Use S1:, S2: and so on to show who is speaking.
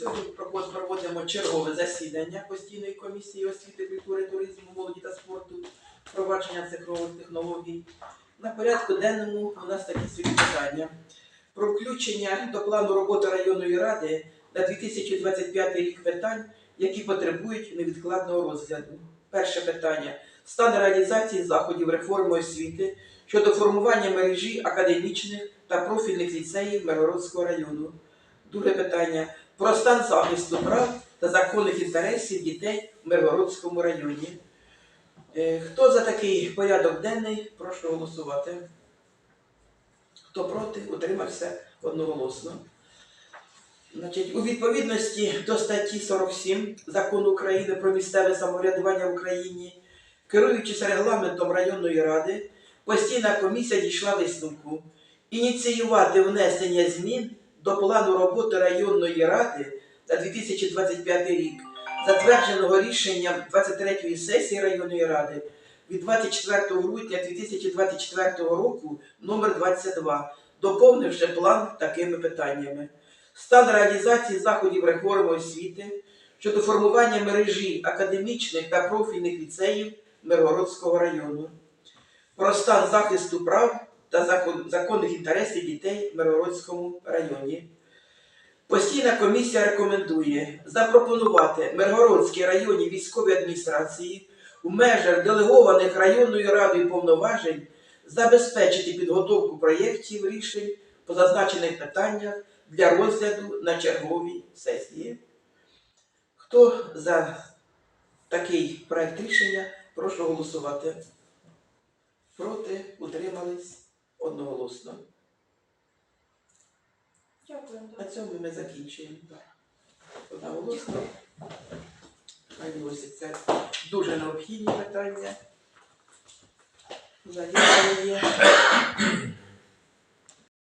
S1: Сьогодні проводимо чергове засідання постійної комісії освіти, культури, туризму, молоді та спорту, впровадження цифрових технологій. На порядку денному у нас такі сьогодні питання. Про включення до плану роботи районної ради на 2025 рік питань, які потребують невідкладного розгляду. Перше питання стан реалізації заходів реформи освіти щодо формування мережі академічних та профільних ліцеїв Миргородського району. Друге питання про стан захисту прав та законних інтересів дітей в Миргородському районі. Е, Хто за такий порядок денний, прошу голосувати. Хто проти, утримався одноголосно. Значить, у відповідності до статті 47 Закону України про місцеве самоврядування в Україні, керуючись регламентом районної ради, постійна комісія дійшла висновку ініціювати внесення змін до плану роботи районної ради на 2025 рік, затвердженого рішенням 23-ї сесії районної ради від 24 грудня 2024 року номер 22, доповнивши план такими питаннями. Стан реалізації заходів реформи освіти щодо формування мережі академічних та профільних ліцеїв Миргородського району. Про стан захисту прав та закон- законних інтересів дітей в Миргородському районі. Постійна комісія рекомендує запропонувати Миргородській районній військовій адміністрації у межах делегованих районною радою повноважень забезпечити підготовку проєктів рішень по зазначених питаннях для розгляду на черговій сесії. Хто за такий проект рішення, прошу голосувати. Проти, утримались одноголосно.
S2: Дякую.
S1: На цьому ми закінчуємо. Одноголосно. Хай вносяться дуже необхідні питання. Є.